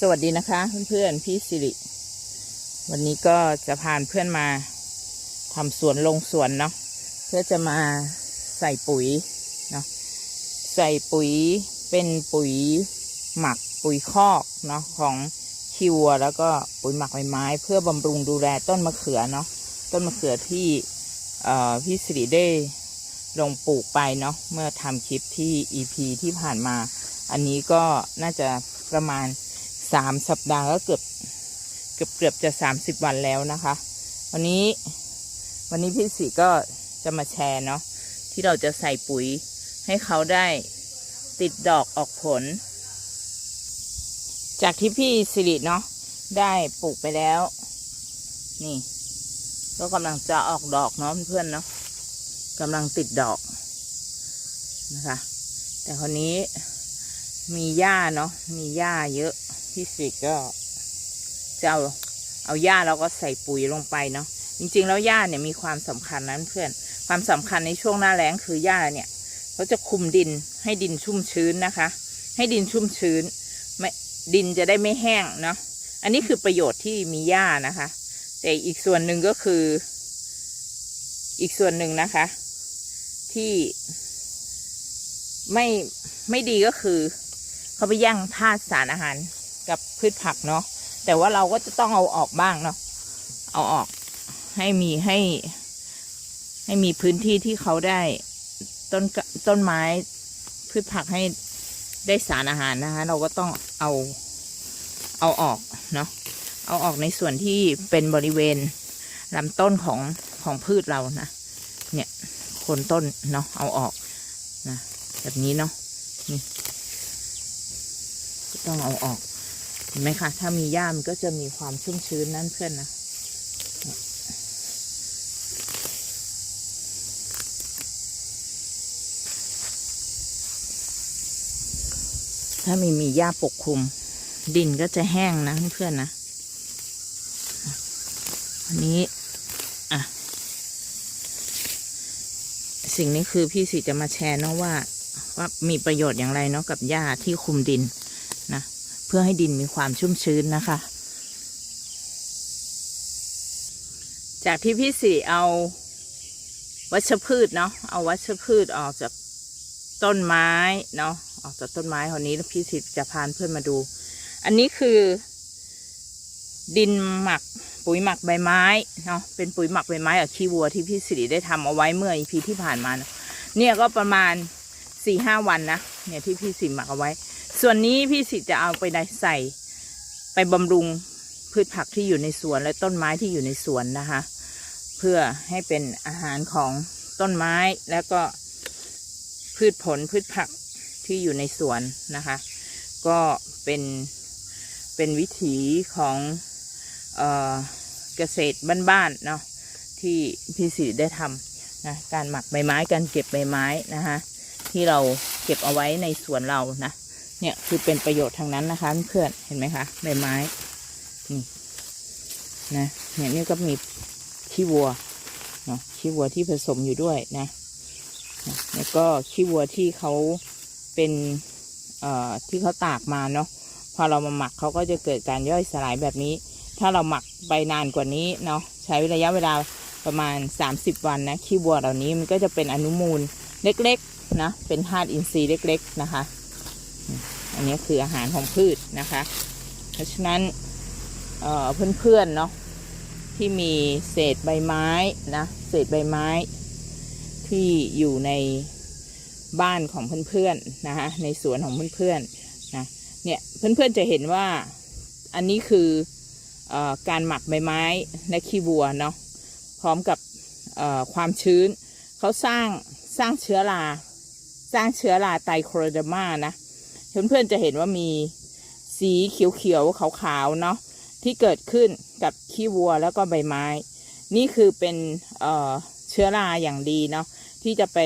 สวัสดีนะคะ เพื่อนๆพี่สิริ วันนี้ก็จะพาเพื่อนมาทำสวนลงสวนเนาะเพื่อจะมาใส่ปุ๋ยเนาะใส่ปุ๋ยเป็นปุ๋ยหมักปุ๋ยคอกเนาะของคิวแล้วก็ปุ๋ยหมักใบไม้ เพื่อบำรุงดูแลต้นมะเขือเนาะต้นมะเขือที่เอ่อพี่สิริได้ลงปลูกไปเนาะเมื่อทำคลิปที่ EP ที่ผ่านมา อันนี้ก็น่าจะประมาณ สามสัปดาห์ก็เกือบเกือบเกือบจะสามสิบวันแล้วนะคะ วันนี้วันนี้พี่สีก็จะมาแชร์เนาะที่เราจะใส่ปุ๋ยให้เขาได้ติดดอกออกผล จากที่พี่สิริเนาะได้ปลูกไปแล้ว นี่ ก็กำลังจะออกดอกเนาะเพื่อนเนาะกำลังติดดอกนะคะ แต่คนนี้ มีหญ้าเนาะมีหญ้าเยอะพี่สิก็จะเอาเอาหญ้าแล้วก็ใส่ปุ๋ยลงไปเนาะจริงๆ แล้วหญ้าเนี่ยมีความสำคัญนะเพื่อนความสำคัญในช่วงหน้าแล้งคือหญ้าเนี่ยเขาจะคุมดินให้ดินชุ่มชื้นนะคะ ให้ดินชุ่มชื้นไม่ดินจะได้ไม่แห้งเนาะอันนี้คือประโยชน์ที่มีหญ้านะคะ แต่อีกส่วนหนึ่งก็คือ อีกส่วนหนึ่งนะคะ ที่ไม่ไม่ดีก็คือ เขาไปแย่งธาตุสารอาหารกับพืชผักเนาะแต่ว่าเราก็จะต้องเอาออกบ้างเนาะเอาออกให้มีให้ ให้มีพื้นที่ที่เขาได้ต้นต้นไม้พืชผักให้ได้สารอาหารนะคะ เราก็ต้องเอาเอาออกเนาะเอาออกในส่วนที่เป็นบริเวณลำต้นของของพืชเรานะเนี่ยโคนต้นเนาะเอาออกนะแบบนี้เนาะนี่ ต้องเอาออก เห็นไหมคะ ถ้ามีหญ้ามันก็จะมีความชุ่มชื้นนั่นเพื่อนนะถ้าไม่มีหญ้าปกคลุม ดินก็จะแห้งนะเพื่อนๆนะอันนี้อะสิ่งนี้คือพี่สิจะมาแชร์เนาะว่า ว่ามีประโยชน์อย่างไรเนาะกับหญ้าที่คุมดิน นะ เพื่อให้ดินมีความชุ่มชื้นนะคะ จากที่พี่สีเอาวัชพืชเนาะเอาวัชพืชออกจากต้นไม้เนาะออกจากต้นไม้คนนี้พี่สิจะพานเพื่อนมาดู อันนี้คือ ดินหมักปุ๋ยหมักใบไม้เนาะเป็นปุ๋ยหมักใบไม้กับขี้วัวที่พี่สิริได้ทำเอาไว้เมื่ออีพีที่ผ่านมาเนอะเนี่ยก็ประมาณสี่ห้าวันนะเนี่ยที่พี่สิหมักเอาไว้ ส่วนนี้พี่สิจะเอาไปได้ใส่ ไปบำรุงพืชผักที่อยู่ในสวนและต้นไม้ที่อยู่ในสวนนะคะ เพื่อให้เป็นอาหารของต้นไม้แล้วก็พืชผลพืชผักที่อยู่ในสวนนะคะ ก็เป็นเป็นวิถีของเออเกษตรบ้านๆเนาะที่พี่สิได้ทำนะการหมักใบไม้การเก็บใบไม้นะคะที่เราเก็บเอาไว้ในสวนเรานะ เนี่ยคือเป็นประโยชน์ทางนั้นนะคะเพื่อนเห็นไหมคะใบไม้นี่นะเนี่ยนี่ก็มีขี้วัวเนาะขี้วัวที่ผสมอยู่ด้วยนะนะแล้วก็ขี้วัวที่เขาเป็นเอ่อที่เขาตากมาเนาะพอเรามาหมักเขาก็จะเกิดการย่อยสลายแบบนี้ ถ้าเราหมักไปนานกว่านี้เนาะใช้ระยะเวลาประมาณ 30 วันนะขี้วัวเหล่านี้มันก็จะเป็นอนุมูลเล็กๆนะเป็นธาตุอินทรีย์เล็ก ๆ นะคะ อันนี้คืออาหารของพืชนะคะ เพราะฉะนั้นเเพื่อนๆเนาะที่มีเศษใบไม้นะเศษใบไม้ ที่อยู่ในบ้านของเพื่อนๆนะคะในสวนของเพื่อนๆนะเนี่ยเพื่อนๆจะเห็นว่าอันนี้คืออการหมักใบไม้และขี้วัวเนาะพร้อมกับความชื้นเขาสร้างสร้างเชื้อรา สร้างเชื้อราไตโครเดมานะ เพื่อนๆจะเห็นว่ามีสีเขียวๆขาวๆเนาะที่เกิดขึ้นกับขี้วัวแล้วก็ใบไม้ นี่คือเป็นเเชื้อราอย่างดีเนาะที่จะไป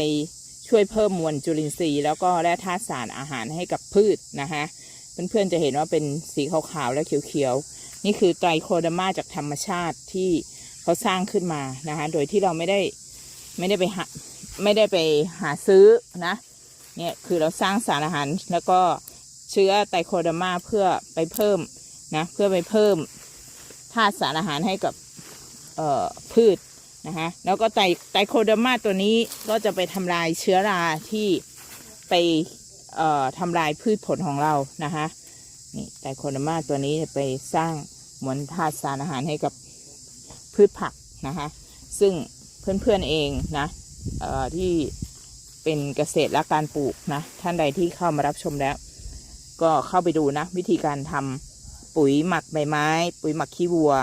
ช่วยเพิ่มมวลจุลินทรีย์ แล้วก็แร่ธาตุสารอาหารให้กับพืชนะคะเพื่อนๆจะเห็นว่าเป็นสีขาวๆและเขียวๆนี่คือไตรโคดอร์มาจากธรรมชาติที่เขาสร้างขึ้นมานะคะโดยที่เราไม่ได้ไม่ได้ไปหาไม่ได้ไปหาซื้อนะ เนี่ยคือเราสร้างสารอาหารแล้วก็เชื้อไตโคเดอร์มาเพื่อไปเพิ่มนะเพื่อไปเพิ่มธาตุสารอาหารให้กับพืชนะคะแล้วก็ไตไตโคเดอร์มาตัวนี้ก็จะไปทำลายเชื้อราที่ไปทำลายพืชผลของเรานะคะนี่ไตโคเดอร์มาตัวนี้ไปสร้างมวลธาตุสารอาหารให้กับพืชผักนะคะซึ่งเพื่อนๆเองนะที่ เป็นเกษตรและการปลูกนะ ท่านใดที่เข้ามารับชมแล้ว ก็เข้าไปดูนะ วิธีการทำปุ๋ยหมักใบไม้ ปุ๋ยหมักขี้วัว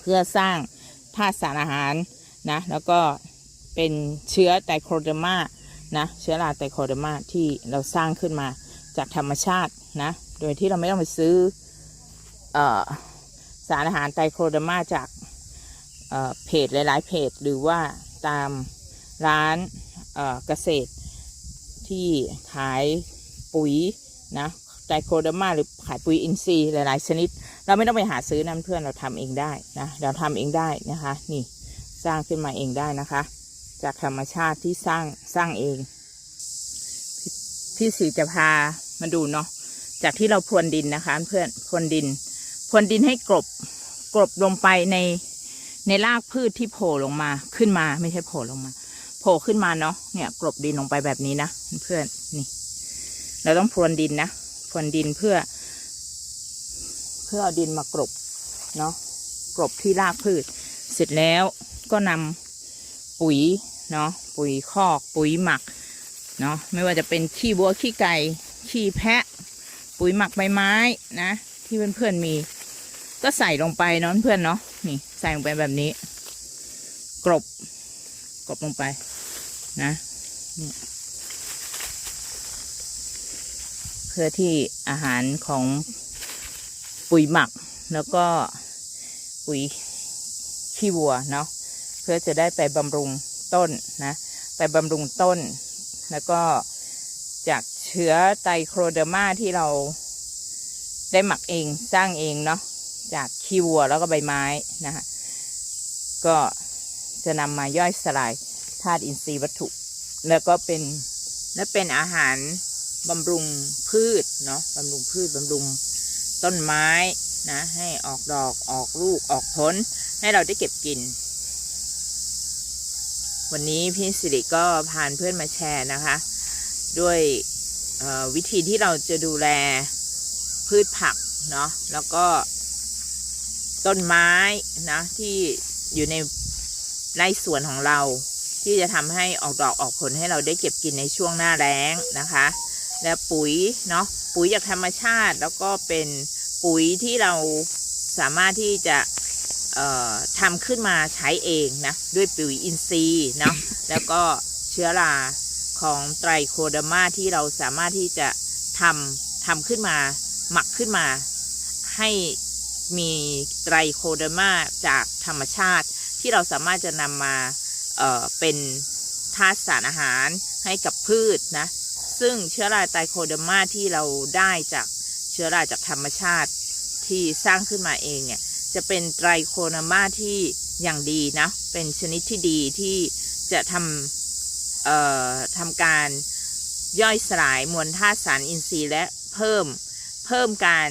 เพื่อสร้างธาตุสารอาหารนะ แล้วก็เป็นเชื้อไตโคเดอร์มานะเชื้อราไตโคเดอร์มาที่เราสร้างขึ้นมาจากธรรมชาตินะ โดยที่เราไม่ต้องไปซื้ออสารอาหารไตโคเดอร์มาจากเเพจหลาย ๆ เพจหรือว่าตามร้าน เกษตรที่ขายปุ๋ยนะไตโคเดอร์มาหรือขายปุ๋ยอินทรีย์หลาย ๆ ชนิด เราไม่ต้องไปหาซื้อนะเพื่อนเราทำเองได้นะเราทำเองได้นะคะ นี่สร้างขึ้นมาเองได้นะคะ จากธรรมชาติที่สร้างสร้างเองพี่พี่สีจะพามาดูเนาะจากที่เราพรวนดินนะคะ เพื่อนพรวนดินพรวนดินให้กรบกรบลงไปในในรากพืชที่โผล่ลงมาขึ้นมาไม่ใช่โผล่ลงมา โผล่ขึ้นมาเนาะเนี่ยกรบดินลงไปแบบนี้นะเพื่อนนี่ เราต้องพรวนดินนะพรวนดินเพื่อ เพื่อเอาดินมากรบเนาะกรบที่รากพืช เสร็จแล้วก็นำปุ๋ยเนาะปุ๋ยคอกปุ๋ยหมักเนาะไม่ว่าจะเป็นขี้วัวขี้ไก่ขี้แพะ ปุ๋ยหมักใบไม้นะ ที่เพื่อนๆมี ก็ใส่ลงไปเนาะเพื่อนเนาะนี่ใส่ลงไปแบบนี้ กรบกรบลงไป นะเพื่อที่อาหารของปุ๋ยหมัก แล้วก็ปุ๋ยขี้วัวเนาะเพื่อจะได้ไปบำรุงต้นนะไปบำรุงต้น แล้วก็จากเชื้อไตโครเดอร์มาที่เราได้หมักเองสร้างเองเนาะจากขี้วัวแล้วก็ใบไม้นะฮะก็จะนำมาย่อยสลาย ธาตุอินทรีย์วัตถุ แล้วก็เป็นและเป็นอาหารบำรุงพืชเนาะบำรุงพืชบำรุงต้นไม้นะ ให้ออกดอกออกลูกออกผล ให้เราได้เก็บกิน วันนี้พี่สิริก็พานเพื่อนมาแชร์นะคะ ด้วยวิธีที่เราจะดูแลพืชผักเนาะแล้วก็ต้นไม้นะที่อยู่ในไร่สวนของเรา ที่จะทำให้ออกดอกออกผลให้เราได้เก็บกินในช่วงหน้าแล้งนะคะ และปุ๋ยเนาะปุ๋ยจากธรรมชาติแล้วก็เป็นปุ๋ยที่เราสามารถที่จะทำขึ้นมาใช้เองนะด้วยปุ๋ยอินทรีย์เนาะแล้วก็เชื้อราของไตรโคเดอร์มาที่เราสามารถที่จะทำทำขึ้นมาหมักขึ้นมา ให้มีไตรโคเดอร์มาจากธรรมชาติที่เราสามารถจะนำมา เเป็นธาตุสารอาหารให้กับพืชนะ ซึ่งเชื้อราไตโคเดอร์มาที่เราได้จากเชื้อราจากธรรมชาติที่สร้างขึ้นมาเองเนี่ย จะเป็นไตรโคเดอร์มาที่อย่างดีนะ เป็นชนิดที่ดีที่จะทำเอ่อทำการย่อยสลายมวลธาตุสารอินทรีย์และเพิ่มเพิ่มการ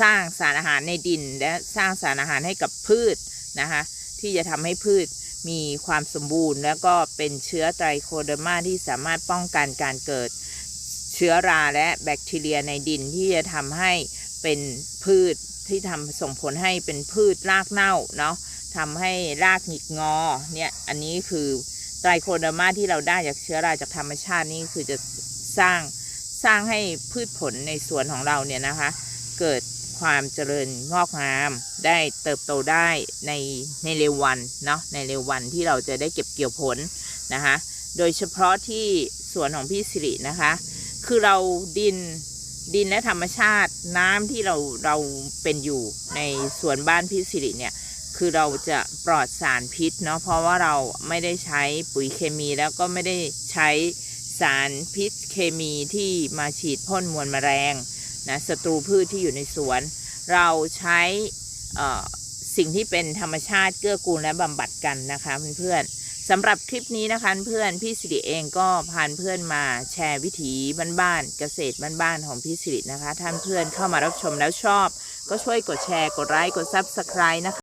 สร้างสารอาหารในดินและสร้างสารอาหารให้กับพืชนะคะที่จะทำให้พืช มีความสมบูรณ์ แล้วก็เป็นเชื้อไตรโคเดอร์มาที่สามารถป้องกันการเกิด เชื้อราและแบคทีเรียในดินที่จะทำให้เป็นพืชที่ทำส่งผลให้เป็นพืชรากเน่าเนาะทำให้รากหงิกงอเนี่ยอันนี้คือไตรโคเดอร์มาที่เราได้จากเชื้อราจากธรรมชาตินี่คือจะสร้างสร้างให้พืชผลในสวนของเราเนี่ยนะคะ เกิด ความเจริญงอกงาม ได้เติบโตได้ในในเร็ววันเนาะในเร็ววันที่เราจะได้เก็บเกี่ยวผลนะคะโดยเฉพาะที่สวนของพี่สิรินะคะ คือเราดินดินและธรรมชาติน้ำที่เราเราเป็นอยู่ในสวนบ้านพี่สิริเนี่ยคือเราจะปลอดสารพิษเนาะเพราะว่าเราไม่ได้ใช้ปุ๋ยเคมีแล้วก็ไม่ได้ใช้สารพิษเคมีที่มาฉีดพ่นมวลแมลง นะศัตรูพืชที่อยู่ในสวน เราใช้สิ่งที่เป็นธรรมชาติเกื้อกูลและบำบัดกันนะคะเพื่อนๆสำหรับคลิปนี้นะคะเพื่อนพี่สิริเองก็พานเพื่อนมาแชร์วิถีบ้านๆเกษตรบ้านๆของพี่สิรินะคะท่านเพื่อนเข้ามารับชมแล้วชอบ ก็ช่วยกดแชร์กดไลค์กดซับสไคร้นะคะ